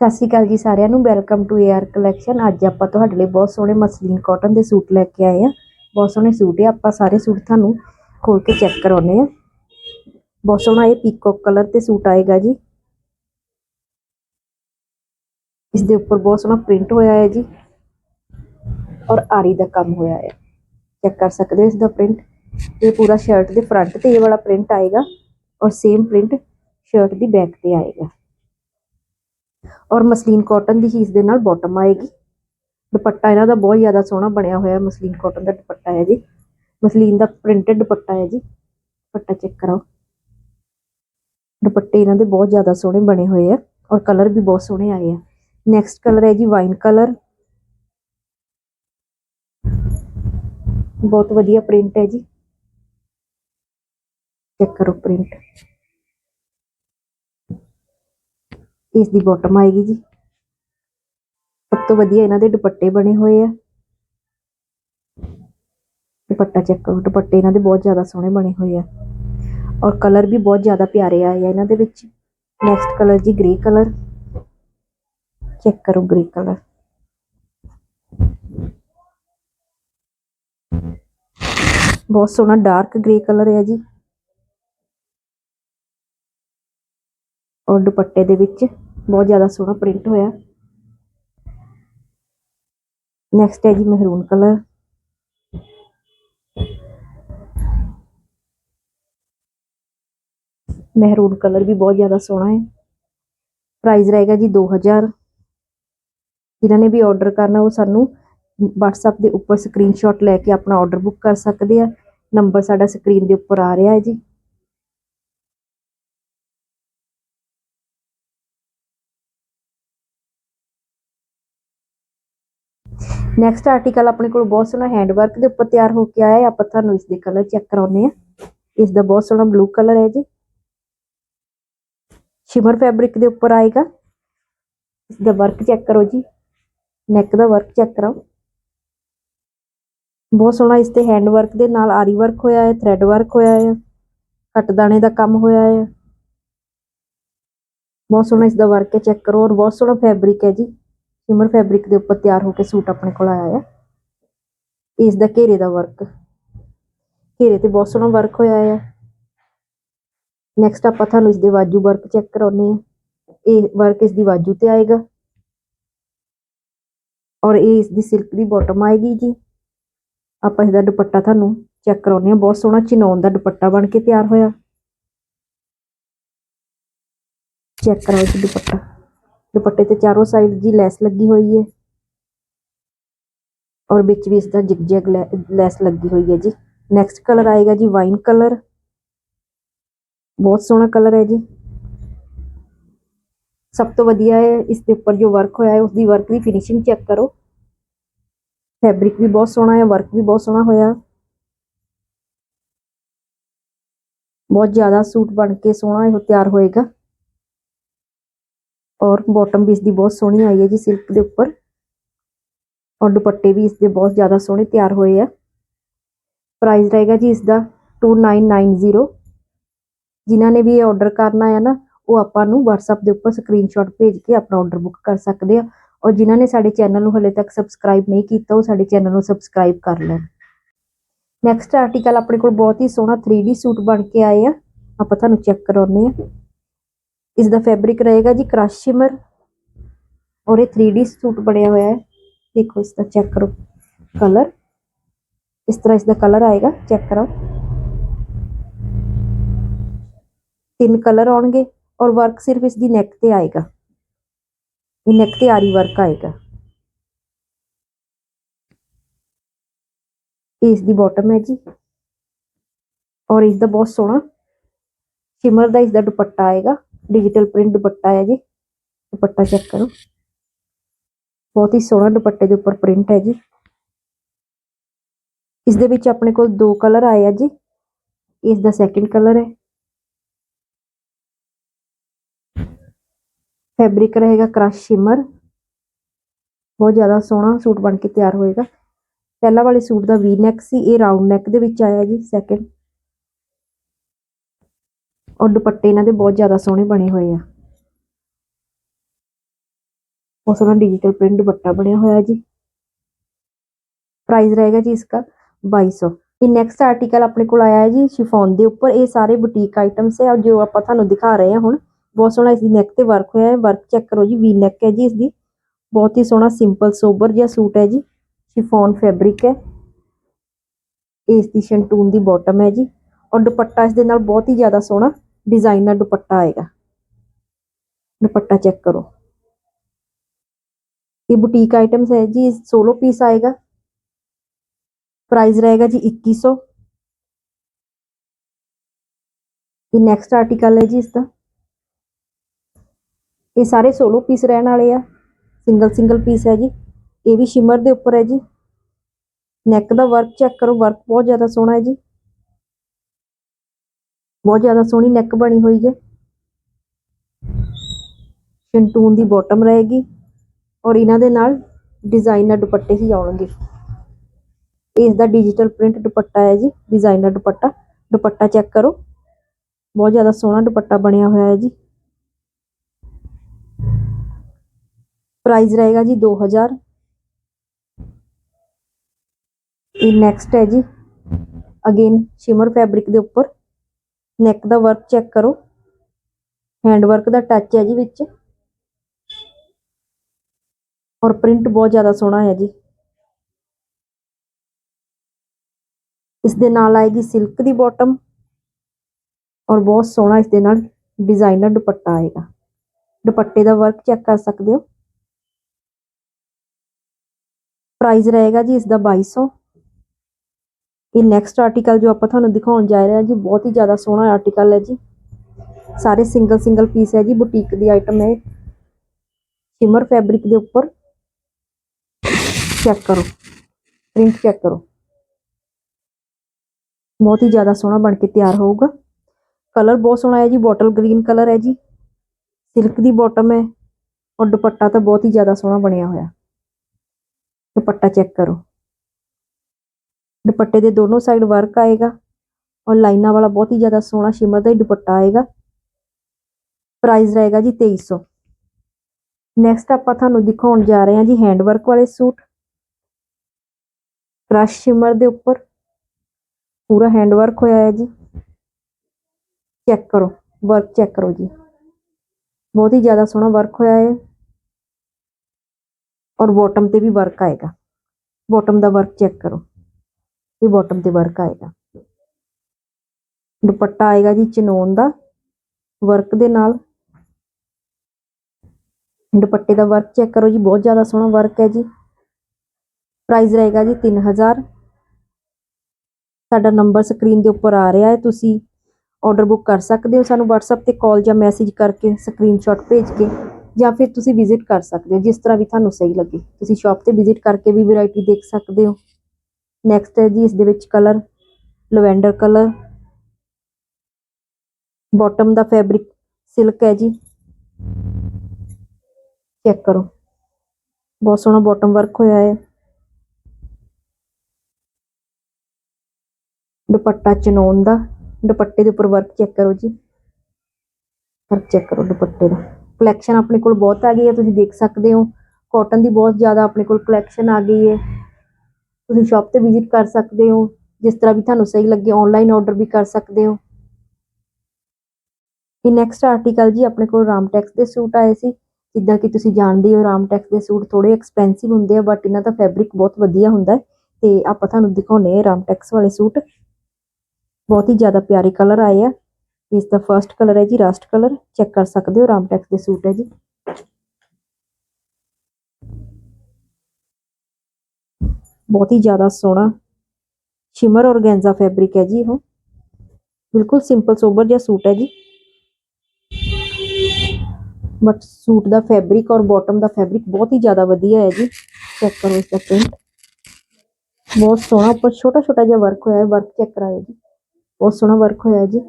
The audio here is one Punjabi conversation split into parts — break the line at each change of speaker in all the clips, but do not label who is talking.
ਸਤਿ ਸ਼੍ਰੀ ਅਕਾਲ ਜੀ ਸਾਰਿਆਂ ਨੂੰ। ਵੈਲਕਮ ਟੂ ਏਆਰ ਕਲੈਕਸ਼ਨ ਅੱਜ ਆਪਾਂ ਤੁਹਾਡੇ ਲਈ ਬਹੁਤ ਸੋਹਣੇ ਮਸਲੀਨ ਕਾਟਨ ਦੇ ਸੂਟ ਲੈ ਕੇ ਆਏ ਆ। ਬਹੁਤ ਸੋਹਣੇ ਸੂਟ ਆ। ਆਪਾਂ ਸਾਰੇ ਸੂਟ ਤੁਹਾਨੂੰ ਖੋਲ ਕੇ ਚੈੱਕ ਕਰਾਉਨੇ ਆ। ਬਹੁਤ ਸੋਹਣਾ ਇਹ ਪੀਕੋਕ ਕਲਰ ਤੇ ਸੂਟ ਆਏਗਾ ਜੀ। ਇਸ ਦੇ ਉੱਪਰ ਬਹੁਤ ਸੋਹਣਾ ਪ੍ਰਿੰਟ ਹੋਇਆ ਹੈ ਜੀ। ਔਰ ਆਰੀ ਦਾ ਕੰਮ ਹੋਇਆ ਹੈ। ਚੈੱਕ ਕਰ ਸਕਦੇ ਹੋ ਇਸ ਦਾ ਪ੍ਰਿੰਟ ਇਹ ਪੂਰਾ ਸ਼ਰਟ ਦੇ ਫਰੰਟ ਤੇ ਇਹ ਵਾਲਾ ਪ੍ਰਿੰਟ ਆਏਗਾ। ਔਰ ਸੇਮ ਪ੍ਰਿੰਟ ਸ਼ਰਟ ਦੀ ਬੈਕ ਤੇ ਆਏਗਾ। ਔਰ ਮਸਲੀਨ ਕਾਟਨ ਦੀ ਹੀ ਇਸ ਦੇ ਨਾਲ ਬਾਟਮ ਆਏਗੀ। ਦੁਪੱਟਾ ਇਹਨਾਂ ਦਾ ਬਹੁਤ ਜ਼ਿਆਦਾ ਸੋਹਣਾ ਬਣਿਆ ਹੋਇਆ ਮਸਲੀਨ ਕਾਟਨ ਦਾ ਦੁਪੱਟਾ ਹੈ ਜੀ। ਮਸਲੀਨ ਦਾ ਪ੍ਰਿੰਟਡ ਦੁਪੱਟਾ ਹੈ ਜੀ। ਦੁਪੱਟਾ ਚੈੱਕ ਕਰੋ। ਦੁਪੱਟੇ ਇਹਨਾਂ ਦੇ ਬਹੁਤ ਜ਼ਿਆਦਾ ਸੋਹਣੇ ਬਣੇ ਹੋਏ ਆ ਔਰ ਕਲਰ ਵੀ ਬਹੁਤ ਸੋਹਣੇ ਆਏ ਆ। ਨੈਕਸਟ ਕਲਰ ਹੈ ਜੀ ਵਾਈਨ ਕਲਰ ਬਹੁਤ ਵਧੀਆ ਪ੍ਰਿੰਟ ਹੈ ਜੀ। ਚੈੱਕ ਕਰੋ ਪ੍ਰਿੰਟ ਇਸ ਦੀ ਬਾਟਮ ਆਏਗੀ ਜੀ। ਸਭ ਤੋਂ ਵਧੀਆ ਇਹਨਾਂ ਦੇ ਦੁਪੱਟੇ ਬਣੇ ਹੋਏ ਆ। ਦੁਪੱਟਾ ਚੈੱਕ ਕਰੋ, ਦੁਪੱਟੇ ਇਹਨਾਂ ਦੇ ਬਹੁਤ ਜ਼ਿਆਦਾ ਸੋਹਣੇ ਬਣੇ ਹੋਏ ਆ। ਔਰ ਕਲਰ ਵੀ ਬਹੁਤ ਜ਼ਿਆਦਾ ਪਿਆਰੇ ਆਏ ਆ ਇਹਨਾਂ ਦੇ ਵਿੱਚ। ਨੈਕਸਟ ਕਲਰ ਜੀ ਗ੍ਰੇ ਕਲਰ ਚੈੱਕ ਕਰੋ ਗ੍ਰੇ ਕਲਰ ਬਹੁਤ ਸੋਹਣਾ ਡਾਰਕ ਗ੍ਰੇ ਕਲਰ ਹੈ ਜੀ। ਔਰ ਦੁਪੱਟੇ ਦੇ ਵਿੱਚ ਬਹੁਤ ਜ਼ਿਆਦਾ ਸੋਹਣਾ ਪ੍ਰਿੰਟ ਹੋਇਆ। ਨੈਕਸਟ ਹੈ ਜੀ ਮਹਿਰੂਨ ਕਲਰ ਮਹਿਰੂਨ ਕਲਰ ਵੀ ਬਹੁਤ ਜ਼ਿਆਦਾ ਸੋਹਣਾ ਹੈ। ਪ੍ਰਾਈਸ ਰਹੇਗਾ ਜੀ 2000 ਜਿਨ੍ਹਾਂ ਨੇ ਵੀ ਆਰਡਰ ਕਰਨਾ, ਉਹ ਸਾਨੂੰ WhatsApp ਦੇ ਉੱਪਰ ਸਕਰੀਨਸ਼ਾਟ ਲੈ ਕੇ ਆਪਣਾ ਆਰਡਰ ਬੁੱਕ ਕਰ ਸਕਦੇ ਆ। ਨੰਬਰ ਸਾਡਾ ਸਕਰੀਨ ਦੇ ਉੱਪਰ ਆ ਰਿਹਾ ਹੈ ਜੀ। ਨੈਕਸਟ ਆਰਟੀਕਲ ਆਪਣੇ ਕੋਲ ਬਹੁਤ ਸੋਹਣਾ ਹੈਂਡ ਵਰਕ ਦੇ ਉੱਪਰ ਤਿਆਰ ਹੋ ਕੇ ਆਇਆ ਹੈ। ਆਪਾਂ ਤੁਹਾਨੂੰ ਇਸ ਦੇ ਕਲਰ ਚੈੱਕ ਕਰਾਉਨੇ ਆ ਇਸ ਦਾ ਬਹੁਤ ਸੋਹਣਾ ਬਲੂ ਕਲਰ ਹੈ ਜੀ। ਸ਼ਿਮਰ ਫੈਬਰਿਕ ਦੇ ਉੱਪਰ ਆਏਗਾ। ਇਸ ਦਾ ਵਰਕ ਚੈੱਕ ਕਰੋ ਜੀ। ਨੈਕ ਦਾ ਵਰਕ ਚੈੱਕ ਕਰਾਓ। ਬਹੁਤ ਸੋਹਣਾ ਇਸ ਤੇ ਹੈਂਡ ਵਰਕ ਦੇ ਨਾਲ ਆਰੀ ਵਰਕ ਹੋਇਆ ਹੈ ਥ੍ਰੈਡ ਵਰਕ ਹੋਇਆ ਹੈ ਕੱਟ ਦਾਣੇ ਦਾ ਕੰਮ ਹੋਇਆ ਹੈ। ਬਹੁਤ ਸੋਹਣਾ ਇਸ ਦਾ ਵਰਕ ਹੈ ਚੈੱਕ ਕਰੋ। ਔਰ ਬਹੁਤ ਸੋਹਣਾ ਫੈਬਰਿਕ ਹੈ ਜੀ। ਸ਼ਿਮਰ ਫੈਬਰਿਕ ਦੇ ਉੱਪਰ ਤਿਆਰ ਹੋ ਕੇ ਸੂਟ ਆਪਣੇ ਕੋਲ ਆਇਆ ਹੈ ਇਸ ਦਾ ਘੇਰੇ ਦਾ ਵਰਕ ਘੇਰੇ ਤੇ ਬਹੁਤ ਸੋਹਣਾ ਵਰਕ ਹੋਇਆ ਹੈ ਨੈਕਸਟ ਆਪਾਂ ਤੁਹਾਨੂੰ ਇਸ ਦੇ ਬਾਜੂ ਵਰਕ ਚੈੱਕ ਕਰਾਉਨੇ ਆ। ਇਹ ਵਰਕ ਇਸ ਦੀ ਬਾਜੂ ਤੇ ਆਏਗਾ। ਔਰ ਇਹ ਇਸ ਦੀ ਸਿਲਕ ਦੀ ਬਾਟਮ ਆਏਗੀ ਜੀ। ਆਪਾਂ ਇਸ ਦਾ ਦੁਪੱਟਾ ਤੁਹਾਨੂੰ ਚੈੱਕ ਕਰਾਉਨੇ ਆ। ਬਹੁਤ ਸੋਹਣਾ ਚਿਨੌਨ ਦਾ ਦੁਪੱਟਾ ਬਣ ਕੇ ਤਿਆਰ ਹੋਇਆ। ਚੈੱਕ ਕਰਾਓ ਇਸ ਦੁਪੱਟਾ। ਦੁਪੱਟੇ ਤੇ ਚਾਰੋਂ ਸਾਈਡ ਜੀ ਲੈਸ ਲੱਗੀ ਹੋਈ ਹੈ ਔਰ ਵਿੱਚ ਵੀ ਇਸ ਦਾ ਜਿਗ ਜੈਗ ਲੈਸ ਲੱਗੀ ਹੋਈ ਹੈ ਜੀ ਨੈਕਸਟ ਕਲਰ ਆਏਗਾ ਜੀ ਵਾਈਨ ਕਲਰ ਬਹੁਤ ਸੋਹਣਾ ਕਲਰ ਹੈ ਜੀ ਸਭ ਤੋਂ ਵਧੀਆ ਹੈ ਇਸ ਦੇ ਉੱਪਰ ਜੋ ਵਰਕ ਹੋਇਆ ਹੈ ਉਸ ਦੀ ਵਰਕ ਦੀ ਫਿਨਿਸ਼ਿੰਗ ਚੈੱਕ ਕਰੋ ਫੈਬਰਿਕ ਵੀ ਬਹੁਤ ਸੋਹਣਾ ਹੈ ਵਰਕ ਵੀ ਬਹੁਤ ਸੋਹਣਾ ਹੋਇਆ ਬਹੁਤ ਜ਼ਿਆਦਾ ਸੂਟ ਬਣ ਕੇ ਸੋਹਣਾ ਇਹ ਤਿਆਰ ਹੋਏਗਾ ਔਰ ਬੋਟਮ ਵੀ ਇਸ ਦੀ ਬਹੁਤ ਸੋਹਣੀ ਆਈ ਹੈ ਜੀ ਸਿਲਕ ਦੇ ਉੱਪਰ। ਔਰ ਦੁਪੱਟੇ ਵੀ ਇਸ ਦੇ ਬਹੁਤ ਜ਼ਿਆਦਾ ਸੋਹਣੇ ਤਿਆਰ ਹੋਏ ਆ। ਪ੍ਰਾਈਸ ਰਹੇਗਾ ਜੀ ਇਸ ਦਾ 2990 ਜਿਨ੍ਹਾਂ ਨੇ ਵੀ ਇਹ ਆਰਡਰ ਕਰਨਾ ਹੈ ਨਾ, ਉਹ ਆਪਾਂ ਨੂੰ WhatsApp ਦੇ ਉੱਪਰ ਸਕਰੀਨਸ਼ਾਟ ਭੇਜ ਕੇ ਆਪਣਾ ਆਰਡਰ ਬੁੱਕ ਕਰ ਸਕਦੇ ਆ। ਔਰ ਜਿਨ੍ਹਾਂ ਨੇ ਸਾਡੇ ਚੈਨਲ ਨੂੰ ਹਲੇ ਤੱਕ ਸਬਸਕ੍ਰਾਈਬ ਨਹੀਂ ਕੀਤਾ, ਉਹ ਸਾਡੇ ਚੈਨਲ ਨੂੰ ਸਬਸਕ੍ਰਾਈਬ ਕਰ ਲੈਣ। ਨੈਕਸਟ ਆਰਟੀਕਲ ਆਪਣੇ ਕੋਲ ਬਹੁਤ ਹੀ ਸੋਹਣਾ 3D ਸੂਟ ਬਣ ਕੇ ਆਏ ਆ। ਆਪਾਂ ਤੁਹਾਨੂੰ ਚੈੱਕ ਕਰਾਉਨੇ ਆ। ਇਸ ਦਾ ਫੈਬਰਿਕ ਰਹੇਗਾ ਜੀ ਕ੍ਰਸ਼ ਸ਼ਿਮਰ ਔਰ ਇਹ 3D ਸੂਟ ਬਣਿਆ ਹੋਇਆ ਹੈ। ਦੇਖੋ ਇਸ ਦਾ ਚੈੱਕ ਕਰੋ ਕਲਰ ਇਸ ਤਰ੍ਹਾਂ ਇਸ ਦਾ ਕਲਰ ਆਏਗਾ ਚੈੱਕ ਕਰੋ ਤਿੰਨ ਕਲਰ ਆਉਣਗੇ ਔਰ ਵਰਕ ਸਿਰਫ ਇਸ ਦੀ ਨੈਕ ਤੇ ਆਏਗਾ। ਇਹ ਨੈਕ ਤੇ ਆਰੀ ਵਰਕ ਆਏਗਾ। ਇਸ ਦੀ ਬਾਟਮ ਹੈ ਜੀ। ਔਰ ਇਸ ਦਾ ਬਹੁਤ ਸੋਹਣਾ। ਸ਼ਿਮਰ ਦਾ ਇਸ ਦਾ ਦੁਪੱਟਾ ਆਏਗਾ। ਡਿਜੀਟਲ ਪ੍ਰਿੰਟ ਦੁਪੱਟਾ ਹੈ ਜੀ ਦੁਪੱਟਾ ਚੈੱਕ ਕਰੋ ਬਹੁਤ ਹੀ ਸੋਹਣਾ ਦੁਪੱਟੇ ਦੇ ਉੱਪਰ ਪ੍ਰਿੰਟ ਹੈ ਜੀ ਇਸ ਦੇ ਵਿੱਚ ਆਪਣੇ ਕੋਲ ਦੋ ਕਲਰ ਆਏ ਆ ਜੀ ਇਸ ਦਾ ਸੈਕਿੰਡ ਕਲਰ ਹੈ ਫੈਬਰਿਕ ਰਹੇਗਾ ਕ੍ਰਸ਼ ਸ਼ਿਮਰ ਬਹੁਤ ਜ਼ਿਆਦਾ ਸੋਹਣਾ ਸੂਟ ਬਣ ਕੇ ਤਿਆਰ ਹੋਏਗਾ ਪਹਿਲਾ ਵਾਲੇ ਸੂਟ ਦਾ ਵੀ ਨੈਕ ਸੀ ਇਹ ਰਾਉਂਡ ਨੈਕ ਦੇ ਵਿੱਚ ਆਇਆ ਜੀ ਸੈਕਿੰਡ ਔਰ ਦੁਪੱਟੇ ਇਹਨਾਂ ਦੇ ਬਹੁਤ ਜ਼ਿਆਦਾ ਸੋਹਣੇ ਬਣੇ ਹੋਏ ਆ। ਬਹੁਤ ਸੋਹਣਾ ਡਿਜੀਟਲ ਪ੍ਰਿੰਟ ਦੁਪੱਟਾ ਬਣਿਆ ਹੋਇਆ ਜੀ। ਪ੍ਰਾਈਸ ਰਹੇਗਾ ਜੀ ਇਸਕਾ 2200 ਇਹ ਨੈਕਸਟ ਆਰਟੀਕਲ ਆਪਣੇ ਕੋਲ ਆਇਆ ਹੈ ਜੀ ਸ਼ਿਫੋਨ ਦੇ ਉੱਪਰ। ਇਹ ਸਾਰੇ ਬੁਟੀਕ ਆਈਟਮਸ ਹੈ ਜੋ ਆਪਾਂ ਤੁਹਾਨੂੰ ਦਿਖਾ ਰਹੇ ਹਾਂ ਹੁਣ। ਬਹੁਤ ਸੋਹਣਾ ਇਸ ਦੀ ਨੈਕ ਤੇ ਵਰਕ ਹੋਇਆ ਹੈ। ਵਰਕ ਚੈੱਕ ਕਰੋ ਜੀ ਵੀ ਨੈਕ ਹੈ ਜੀ ਇਸ ਦੀ। ਬਹੁਤ ਹੀ ਸੋਹਣਾ ਸਿੰਪਲ ਸੋਬਰ ਜਿਹਾ ਸੂਟ ਹੈ ਜੀ। ਸ਼ਿਫੋਨ ਫੈਬਰਿਕ ਹੈ। ਇਸ ਦੀ ਸ਼ੰਟੂਨ ਦੀ ਬਾਟਮ ਹੈ ਜੀ। ਔਰ ਦੁਪੱਟਾ ਇਸ ਦੇ ਨਾਲ ਬਹੁਤ ਹੀ ਜ਼ਿਆਦਾ ਸੋਹਣਾ ਡਿਜ਼ਾਈਨਰ ਦੁਪੱਟਾ ਆਏਗਾ ਦੁਪੱਟਾ ਚੈੱਕ ਕਰੋ ये बुटीक आइटम्स है जी सोलो पीस आएगा प्राइस रहेगा जी 2100 ये नेक्स्ट आर्टिकल है जी इसका ਇਹ ਸਾਰੇ ਸੋਲੋ ਪੀਸ ਰਹਿਣ ਵਾਲੇ ਆ ਸਿੰਗਲ ਸਿੰਗਲ ਪੀਸ ਹੈ ਜੀ ਇਹ ਵੀ ਸ਼ਿਮਰ ਦੇ ਉੱਪਰ ਹੈ ਜੀ ਨੈਕ ਦਾ ਵਰਕ ਚੈੱਕ ਕਰੋ ਵਰਕ ਬਹੁਤ ਜ਼ਿਆਦਾ ਸੋਹਣਾ ਹੈ ਜੀ ਬਹੁਤ ਜ਼ਿਆਦਾ ਸੋਹਣੀ ਨੈਕ ਬਣੀ ਹੋਈ ਹੈ ਸ਼ੰਟੂਨ ਦੀ ਬਾਟਮ ਰਹੇਗੀ ਔਰ ਇਹਨਾਂ ਦੇ ਨਾਲ ਡਿਜ਼ਾਈਨਰ ਦੁਪੱਟੇ ਹੀ ਆਉਣਗੇ ਇਸ ਦਾ ਡਿਜੀਟਲ ਪ੍ਰਿੰਟ ਦੁਪੱਟਾ ਹੈ ਜੀ ਡਿਜ਼ਾਈਨਰ ਦੁਪੱਟਾ ਦੁਪੱਟਾ ਚੈੱਕ ਕਰੋ ਬਹੁਤ ਜ਼ਿਆਦਾ ਸੋਹਣਾ ਦੁਪੱਟਾ ਬਣਿਆ ਹੋਇਆ ਹੈ ਜੀ ਪ੍ਰਾਈਸ रहेगा जी 2000 ਇਹ ਨੈਕਸਟ ਹੈ ਜੀ ਅਗੇਨ ਸ਼ਿਮਰ ਫੈਬਰਿਕ ਦੇ ਉੱਪਰ ਨੈਕ ਦਾ ਵਰਕ ਚੈੱਕ ਕਰੋ। ਹੈਂਡ ਵਰਕ ਦਾ ਟੱਚ ਹੈ ਜੀ ਵਿੱਚ। ਔਰ ਪ੍ਰਿੰਟ ਬਹੁਤ ਜ਼ਿਆਦਾ ਸੋਹਣਾ ਹੈ ਜੀ। ਇਸ ਦੇ ਨਾਲ ਆਏਗੀ ਸਿਲਕ ਦੀ ਬਾਟਮ ਔਰ ਬਹੁਤ ਸੋਹਣਾ ਇਸ ਦੇ ਨਾਲ ਡਿਜ਼ਾਈਨਰ ਦੁਪੱਟਾ ਆਏਗਾ। ਦੁਪੱਟੇ ਦਾ ਵਰਕ ਚੈੱਕ ਕਰ ਸਕਦੇ ਹੋ। ਪ੍ਰਾਈਸ ਰਹੇਗਾ ਜੀ ਇਸ ਦਾ 2200 ਇਹ ਨੈਕਸਟ ਆਰਟੀਕਲ ਜੋ ਆਪਾਂ ਤੁਹਾਨੂੰ ਦਿਖਾਉਣ ਜਾ ਰਹੇ ਹਾਂ ਜੀ, ਬਹੁਤ ਹੀ ਜ਼ਿਆਦਾ ਸੋਹਣਾ ਆਰਟੀਕਲ ਹੈ ਜੀ। ਸਾਰੇ ਸਿੰਗਲ ਸਿੰਗਲ ਪੀਸ ਹੈ ਜੀ ਬੁਟੀਕ ਦੀ ਆਈਟਮ ਹੈ ਸ਼ਿਮਰ ਫੈਬਰਿਕ ਦੇ ਉੱਪਰ ਚੈੱਕ ਕਰੋ ਪ੍ਰਿੰਟ ਚੈੱਕ ਕਰੋ। ਬਹੁਤ ਹੀ ਜ਼ਿਆਦਾ ਸੋਹਣਾ ਬਣ ਕੇ ਤਿਆਰ ਹੋਊਗਾ। ਕਲਰ ਬਹੁਤ ਸੋਹਣਾ ਹੈ ਜੀ ਬੋਟਲ ਗ੍ਰੀਨ ਕਲਰ ਹੈ ਜੀ। ਸਿਲਕ ਦੀ ਬਾਟਮ ਹੈ। ਔਰ ਦੁਪੱਟਾ ਤਾਂ ਬਹੁਤ ਹੀ ਜ਼ਿਆਦਾ ਸੋਹਣਾ ਬਣਿਆ ਹੋਇਆ। ਦੁਪੱਟਾ ਚੈੱਕ ਕਰੋ। ਦੁਪੱਟੇ ਦੇ ਦੋਨੋਂ ਸਾਈਡ ਵਰਕ ਆਏਗਾ ਔਰ ਲਾਈਨਾਂ ਵਾਲਾ ਬਹੁਤ ਹੀ ਜ਼ਿਆਦਾ ਸੋਹਣਾ ਸ਼ਿਮਰ ਦਾ ਹੀ ਦੁਪੱਟਾ ਆਏਗਾ। ਪ੍ਰਾਈਸ ਰਹੇਗਾ ਜੀ 2300 ਨੈਕਸਟ ਆਪਾਂ ਤੁਹਾਨੂੰ ਦਿਖਾਉਣ ਜਾ ਰਹੇ ਹਾਂ ਜੀ ਹੈਂਡ ਵਰਕ ਵਾਲੇ ਸੂਟ। ਕ੍ਰਸ਼ ਸ਼ਿਮਰ ਦੇ ਉੱਪਰ ਪੂਰਾ ਹੈਂਡ ਵਰਕ ਹੋਇਆ ਹੈ ਜੀ। ਚੈੱਕ ਕਰੋ ਵਰਕ ਚੈੱਕ ਕਰੋ ਜੀ। ਬਹੁਤ ਹੀ ਜ਼ਿਆਦਾ ਸੋਹਣਾ ਵਰਕ ਹੋਇਆ ਹੈ। ਔਰ ਬਾਟਮ ਤੇ ਵੀ ਵਰਕ ਆਏਗਾ। ਬਾਟਮ ਦਾ ਵਰਕ ਚੈੱਕ ਕਰੋ। ਇਹ ਬਾਟਮ ਤੇ ਵਰਕ ਆਏਗਾ। ਦੁਪੱਟਾ ਆਏਗਾ ਜੀ ਚਨੋਨ ਦਾ। ਵਰਕ ਦੇ ਨਾਲ ਦੁਪੱਟੇ ਦਾ ਵਰਕ ਚੈੱਕ ਕਰੋ ਜੀ, ਬਹੁਤ ਜ਼ਿਆਦਾ ਸੋਹਣਾ ਵਰਕ ਹੈ ਜੀ। ਪ੍ਰਾਈਸ ਰਹੇਗਾ ਜੀ 3000 ਸਾਡਾ ਨੰਬਰ ਸਕਰੀਨ ਦੇ ਉੱਪਰ ਆ ਰਿਹਾ ਹੈ, ਤੁਸੀਂ ਆਰਡਰ ਬੁੱਕ ਕਰ ਸਕਦੇ ਹੋ। ਸਾਨੂੰ WhatsApp ਤੇ ਕਾਲ ਜਾਂ ਮੈਸੇਜ ਕਰਕੇ ਸਕਰੀਨਸ਼ਾਟ ਭੇਜ ਕੇ ਜਾਂ ਫਿਰ ਤੁਸੀਂ ਵਿਜ਼ਿਟ ਕਰ ਸਕਦੇ ਹੋ, ਜਿਸ ਤਰ੍ਹਾਂ ਵੀ ਤੁਹਾਨੂੰ ਸਹੀ ਲੱਗੇ। ਤੁਸੀਂ ਸ਼ਾਪ ਤੇ ਵਿਜ਼ਿਟ ਕਰਕੇ ਵੀ ਵੈਰਾਈਟੀ ਦੇਖ ਸਕਦੇ ਹੋ। ਨੈਕਸਟ ਹੈ ਜੀ, ਇਸ ਦੇ ਵਿੱਚ ਕਲਰ ਲਵੈਂਡਰ ਕਲਰ ਬਾਟਮ ਦਾ ਫੈਬਰਿਕ ਸਿਲਕ ਹੈ ਜੀ। ਚੈੱਕ ਕਰੋ। ਬਹੁਤ ਸੋਹਣਾ ਬਾਟਮ ਵਰਕ ਹੋਇਆ ਹੈ। ਦੁਪੱਟਾ ਚਨੋਨ ਦਾ, ਦੁਪੱਟੇ ਦੇ ਉੱਪਰ ਵਰਕ ਚੈੱਕ ਕਰੋ ਜੀ। ਵਰਕ ਚੈੱਕ ਕਰੋ ਦੁਪੱਟੇ ਦਾ। ਕਲੈਕਸ਼ਨ ਆਪਣੇ ਕੋਲ ਬਹੁਤ ਆ ਗਈ ਹੈ, ਤੁਸੀਂ ਦੇਖ ਸਕਦੇ ਹੋ। ਕਾਟਨ ਦੀ ਬਹੁਤ ਜ਼ਿਆਦਾ ਆਪਣੇ ਕੋਲ ਕਲੈਕਸ਼ਨ ਆ ਗਈ ਹੈ। ਤੁਸੀਂ ਸ਼ਾਪ ਤੇ ਵਿਜ਼ਿਟ ਕਰ ਸਕਦੇ ਹੋ, ਜਿਸ ਤਰ੍ਹਾਂ ਵੀ ਤੁਹਾਨੂੰ ਸਹੀ ਲੱਗੇ ਆਨਲਾਈਨ ਆਰਡਰ ਵੀ ਕਰ ਸਕਦੇ ਹੋ। ਇਹ ਨੈਕਸਟ ਆਰਟੀਕਲ ਜੀ ਆਪਣੇ ਕੋਲ ਰਾਮਟੈਕਸ ਦੇ ਸੂਟ ਆਏ ਸੀ। ਜਿੱਦਾਂ ਕਿ ਤੁਸੀਂ ਜਾਣਦੇ ਹੋ ਰਾਮਟੈਕਸ ਦੇ ਸੂਟ ਥੋੜੇ ਐਕਸਪੈਂਸਿਵ ਹੁੰਦੇ ਆ ਬਟ ਇਹਨਾਂ ਦਾ ਫੈਬਰਿਕ ਬਹੁਤ ਵਧੀਆ ਹੁੰਦਾ ਹੈ। ਤੇ ਆਪਾਂ ਤੁਹਾਨੂੰ ਦਿਖਾਉਨੇ ਆ ਰਾਮਟੈਕਸ ਵਾਲੇ ਸੂਟ। ਬਹੁਤ ਹੀ ਜ਼ਿਆਦਾ ਪਿਆਰੇ ਕਲਰ ਆਏ ਆ। ਇਸ ਦਾ ਫਰਸਟ ਕਲਰ ਹੈ ਜੀ ਰਸਟ ਕਲਰ ਚੈੱਕ ਕਰ ਸਕਦੇ ਹੋ ਰਾਮਟੈਕਸ ਦੇ ਸੂਟ ਹੈ ਜੀ। ਬਹੁਤ ਹੀ ਜ਼ਿਆਦਾ ਸੋਹਣਾ ਸ਼ਿਮਰ ਔਰਗੈਂਜ਼ਾ ਫੈਬਰਿਕ ਹੈ ਜੀ ਇਹ ਬਿਲਕੁਲ ਸਿੰਪਲ ਸੋਬਰ ਜਿਹਾ ਸੂਟ ਹੈ ਜੀ ਬਟ ਸੂਟ ਦਾ ਫੈਬਰਿਕ ਔਰ ਬਾਟਮ ਦਾ ਫੈਬਰਿਕ ਬਹੁਤ ਹੀ ਜ਼ਿਆਦਾ ਵਧੀਆ ਹੈ ਜੀ ਚੈੱਕ ਕਰੋ ਇਸ ਦਾ ਪ੍ਰਿੰਟ ਬਹੁਤ ਸੋਹਣਾ ਉੱਪਰ ਛੋਟਾ ਛੋਟਾ ਜਿਹਾ ਵਰਕ ਹੋਇਆ ਹੈ ਵਰਕ ਚੈੱਕ ਕਰਾਓ ਜੀ ਬਹੁਤ ਸੋਹਣਾ ਵਰਕ ਹੋਇਆ ਹੈ ਜੀ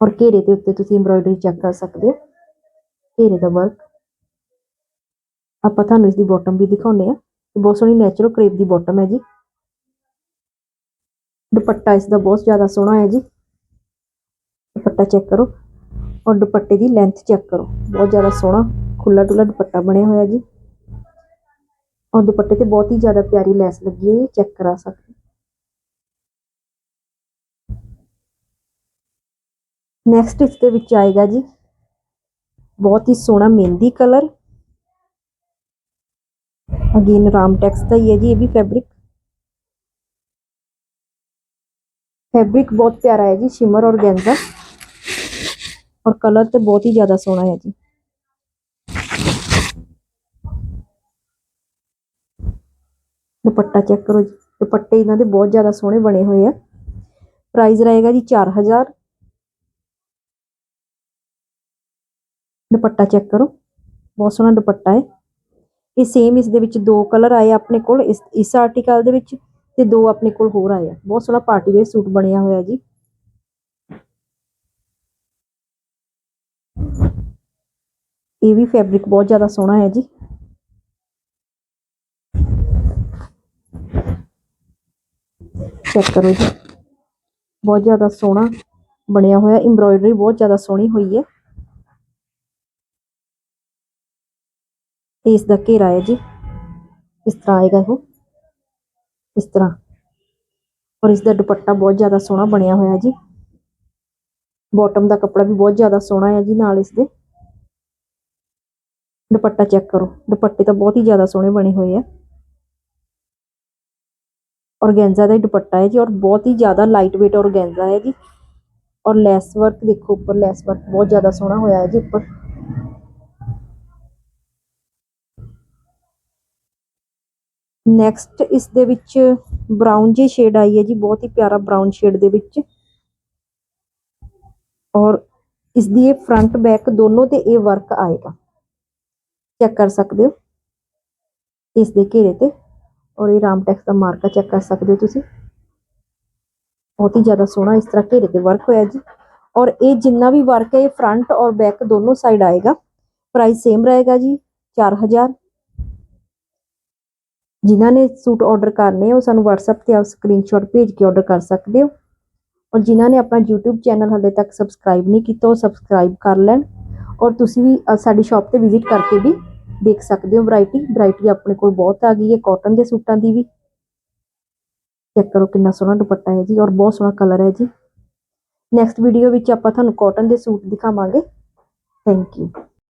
ਔਰ ਘੇਰੇ ਦੇ ਉੱਤੇ ਤੁਸੀਂ ਐਮਬ੍ਰਾਇਡਰੀ ਚੈੱਕ ਕਰ ਸਕਦੇ ਹੋ ਘੇਰੇ ਦਾ ਵਰਕ ਆਪਾਂ ਤੁਹਾਨੂੰ ਇਸ ਦੀ ਬਾਟਮ ਵੀ ਦਿਖਾਉਨੇ ਆ ਬਹੁਤ ਸੋਹਣੀ ਨੈਚੁਰਲ ਕਰੇਪ ਦੀ ਬਾਟਮ ਹੈ ਜੀ। ਦੁਪੱਟਾ ਇਸ ਦਾ ਬਹੁਤ ਜ਼ਿਆਦਾ ਸੋਹਣਾ ਹੈ ਜੀ। ਦੁਪੱਟਾ ਚੈੱਕ ਕਰੋ ਔਰ ਦੁਪੱਟੇ ਦੀ ਲੈਂਥ ਚੈੱਕ ਕਰੋ। ਬਹੁਤ ਜ਼ਿਆਦਾ ਸੋਹਣਾ ਖੁੱਲਾ ਡੁੱਲਾ ਦੁਪੱਟਾ ਬਣਿਆ ਹੋਇਆ ਜੀ। ਔਰ ਦੁਪੱਟੇ ਤੇ ਬਹੁਤ ਹੀ ਜ਼ਿਆਦਾ ਪਿਆਰੀ ਲੈਸ ਲੱਗੀ ਹੋਈ ਹੈ ਚੈੱਕ ਕਰਾ ਸਕਦੇ ਨੈਕਸਟ ਇਸ ਦੇ ਵਿੱਚ ਆਏਗਾ ਜੀ, ਬਹੁਤ ਹੀ ਸੋਹਣਾ ਮਹਿੰਦੀ ਕਲਰ। ਅਗੇਨ ਰਾਮ ਟੈਕਸ ਦਾ ਹੀ ਹੈ ਜੀ, ਇਹ ਵੀ ਫੈਬਰਿਕ ਫੈਬਰਿਕ ਬਹੁਤ ਪਿਆਰਾ ਹੈ ਜੀ ਸ਼ਿਮਰ ਔਰ ਗੈਂਜ਼ਾ। ਔਰ ਕਲਰ ਤੇ ਬਹੁਤ ਹੀ ਜ਼ਿਆਦਾ ਸੋਹਣਾ ਹੈ ਜੀ। ਦੁਪੱਟਾ ਚੈੱਕ ਕਰੋ ਜੀ, ਦੁਪੱਟੇ ਇਹਨਾਂ ਦੇ ਬਹੁਤ ਜ਼ਿਆਦਾ ਸੋਹਣੇ ਬਣੇ ਹੋਏ ਆ। ਪ੍ਰਾਈਸ ਰਹੇਗਾ ਜੀ 4000 ਦੁਪੱਟਾ ਚੈੱਕ ਕਰੋ, ਬਹੁਤ ਸੋਹਣਾ ਦੁਪੱਟਾ ਹੈ। ਇਹ ਸੇਮ ਇਸ ਦੇ ਵਿੱਚ ਦੋ ਕਲਰ ਆਏ ਆਪਣੇ ਕੋਲ, ਇਸ ਇਸ ਆਰਟੀਕਲ ਦੇ ਵਿੱਚ ਤੇ ਦੋ ਆਪਣੇ ਕੋਲ ਹੋਰ ਆਏ ਆ। ਬਹੁਤ ਸੋਹਣਾ ਪਾਰਟੀ ਵੇਅਰ ਸੂਟ ਬਣਿਆ ਹੋਇਆ ਜੀ। ਇਹ ਵੀ ਫੈਬਰਿਕ ਬਹੁਤ ਜ਼ਿਆਦਾ ਸੋਹਣਾ ਹੈ ਜੀ। ਚੈੱਕ ਕਰੋ ਜੀ। ਬਹੁਤ ਜ਼ਿਆਦਾ ਸੋਹਣਾ ਬਣਿਆ ਹੋਇਆ ਐਮਬ੍ਰੋਇਡਰੀ ਬਹੁਤ ਜ਼ਿਆਦਾ ਸੋਹਣੀ ਹੋਈ ਹੈ। ਤੇ ਇਸ ਦਾ ਘੇਰਾ ਹੈ ਜੀ। ਇਸ ਤਰ੍ਹਾਂ ਆਏਗਾ ਉਹ ਇਸ ਤਰ੍ਹਾਂ। ਔਰ ਇਸ ਦਾ ਦੁਪੱਟਾ ਬਹੁਤ ਜ਼ਿਆਦਾ ਸੋਹਣਾ ਬਣਿਆ ਹੋਇਆ ਜੀ। ਬਾਟਮ ਦਾ ਕੱਪੜਾ ਵੀ ਬਹੁਤ ਜ਼ਿਆਦਾ ਸੋਹਣਾ ਹੈ ਜੀ ਨਾਲ ਇਸ ਦੇ। ਦੁਪੱਟਾ ਚੈੱਕ ਕਰੋ। ਦੁਪੱਟੇ ਤਾਂ ਬਹੁਤ ਹੀ ਜ਼ਿਆਦਾ ਸੋਹਣੇ ਬਣੇ ਹੋਏ ਆ। ਔਰਗੈਂਜ਼ਾ ਦਾ ਹੀ ਦੁਪੱਟਾ ਹੈ ਜੀ ਔਰ ਬਹੁਤ ਹੀ ਜ਼ਿਆਦਾ ਲਾਈਟ weight ਔਰਗੈਂਜ਼ਾ ਹੈ ਜੀ। ਔਰ ਲੈਸ ਵਰਕ ਦੇਖੋ ਉੱਪਰ ਲੈਸ ਵਰਕ ਬਹੁਤ ਜ਼ਿਆਦਾ ਸੋਹਣਾ ਹੋਇਆ ਹੈ ਜੀ ਉੱਪਰ। ਨੈਕਸਟ ਇਸ ਦੇ ਵਿੱਚ ਬਰਾਊਨ ਜੀ ਸ਼ੇਡ ਆਈ ਹੈ ਜੀ, ਬਹੁਤ ਹੀ ਪਿਆਰਾ ਬਰਾਊਨ ਸ਼ੇਡ ਦੇ ਵਿੱਚ। ਔਰ ਇਸ ਦੀ ਇਹ ਫਰੰਟ ਬੈਕ ਦੋਨੋਂ ਤੇ ਇਹ ਵਰਕ ਆਏਗਾ। ਚੈੱਕ ਕਰ ਸਕਦੇ ਹੋ? ਇਸ ਦੇ ਘੇਰੇ ਤੇ। ਔਰ ਇਹ ਰਾਮਟੈਕਸ ਦਾ ਮਾਰਕਾ ਚੈੱਕ ਕਰ ਸਕਦੇ ਹੋ ਤੁਸੀਂ। ਬਹੁਤ ਹੀ ਜ਼ਿਆਦਾ ਸੋਹਣਾ ਇਸ ਤਰ੍ਹਾਂ ਘੇਰੇ ਤੇ ਵਰਕ ਹੋਇਆ ਜੀ। ਔਰ ਇਹ ਜਿੰਨਾ ਵੀ ਵਰਕ ਹੈ, ਇਹ ਫਰੰਟ ਔਰ ਬੈਕ ਦੋਨੋਂ ਸਾਈਡ ਆਏਗਾ। ਪ੍ਰਾਈਸ ਸੇਮ ਰਹੇਗਾ ਜੀ 4000 ਜਿਨ੍ਹਾਂ ਨੇ ਸੂਟ ਆਰਡਰ ਕਰਨੇ ਉਹ ਸਾਨੂੰ WhatsApp ਤੇ ਆਪ ਸਕਰੀਨਸ਼ਾਟ ਭੇਜ ਕੇ ਆਰਡਰ ਕਰ ਸਕਦੇ ਹੋ। ਔਰ ਜਿਨ੍ਹਾਂ ਨੇ ਆਪਣਾ YouTube ਚੈਨਲ ਹਲੇ ਤੱਕ ਸਬਸਕ੍ਰਾਈਬ ਨਹੀਂ ਕੀਤਾ, ਉਹ ਸਬਸਕ੍ਰਾਈਬ ਕਰ ਲੈਣ। ਔਰ ਤੁਸੀਂ ਵੀ ਸਾਡੀ ਸ਼ਾਪ ਤੇ ਵਿਜ਼ਿਟ ਕਰਕੇ ਵੀ ਦੇਖ ਸਕਦੇ ਹੋ ਵੈਰਾਈਟੀ ਵੈਰਾਈਟੀ ਆਪਣੇ ਕੋਲ ਬਹੁਤ ਆ ਗਈ ਹੈ ਕਾਟਨ ਦੇ ਸੂਟਾਂ ਦੀ ਵੀ। ਚੈੱਕ ਕਰੋ ਕਿੰਨਾ ਸੋਹਣਾ ਦੁਪੱਟਾ ਹੈ ਜੀ, ਔਰ ਬਹੁਤ ਸੋਹਣਾ ਕਲਰ ਹੈ ਜੀ। ਨੈਕਸਟ ਵੀਡੀਓ ਵਿੱਚ ਆਪਾਂ ਤੁਹਾਨੂੰ ਕਾਟਨ ਦੇ ਸੂਟ ਦਿਖਾਵਾਂਗੇ। Thank you